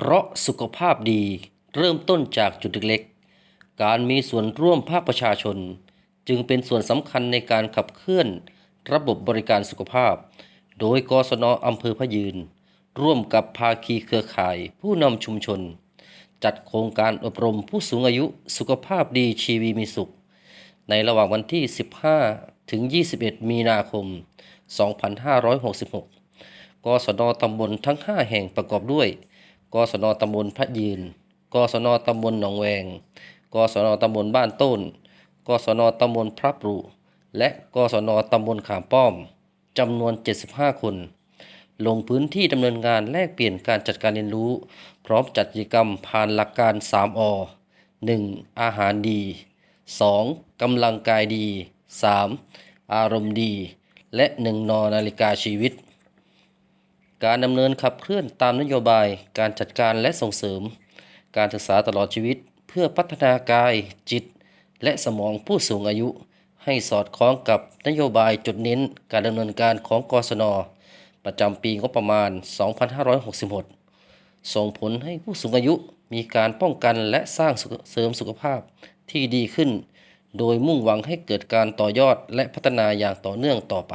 พราะสุขภาพดีเริ่มต้นจากจุดเล็กๆ การมีส่วนร่วมภาคประชาชน จึงเป็นส่วนสำคัญในการขับเคลื่อนระบบบริการสุขภาพ โดยกศนอำเภอพะยืน ร่วมกับภาคีเครือข่ายผู้นำชุมชน จัดโครงการอบรมผู้สูงอายุสุขภาพดีชีวีมีสุข ในระหว่างวันที่ 15 ถึง 21 มีนาคม 2566 กศนตำบลทั้ง 5 แห่งประกอบด้วย กศนตำบลพระยืน กศนตำบลหนองแวง กศนตำบลบ้านต้น กศนตำบลพระปรุและกศนตำบลขามป้อมจำนวน 75 คน ลงพื้นที่ดำเนินงานแลกเปลี่ยนการจัดการเรียนรู้ พร้อมจัดกิจกรรมผ่านหลักการ 3อ 1. อาหารดี 2. กำลังกายดี 3. อารมณ์ดี และ 1นนาฬิกาชีวิต การดำเนินขับเคลื่อนตามนโยบาย การจัดการและส่งเสริม การศึกษาตลอดชีวิต เพื่อพัฒนากาย จิต และสมองผู้สูงอายุ ให้สอดคล้องกับนโยบายจุดเน้น การดำเนินการของกศน ประจำปีงบประมาณ 2566 ส่งผลให้ผู้สูงอายุมีการป้องกันและสร้างเสริมสุขภาพที่ดีขึ้น โดยมุ่งหวังให้เกิดการต่อยอดและพัฒนาอย่างต่อเนื่องต่อไป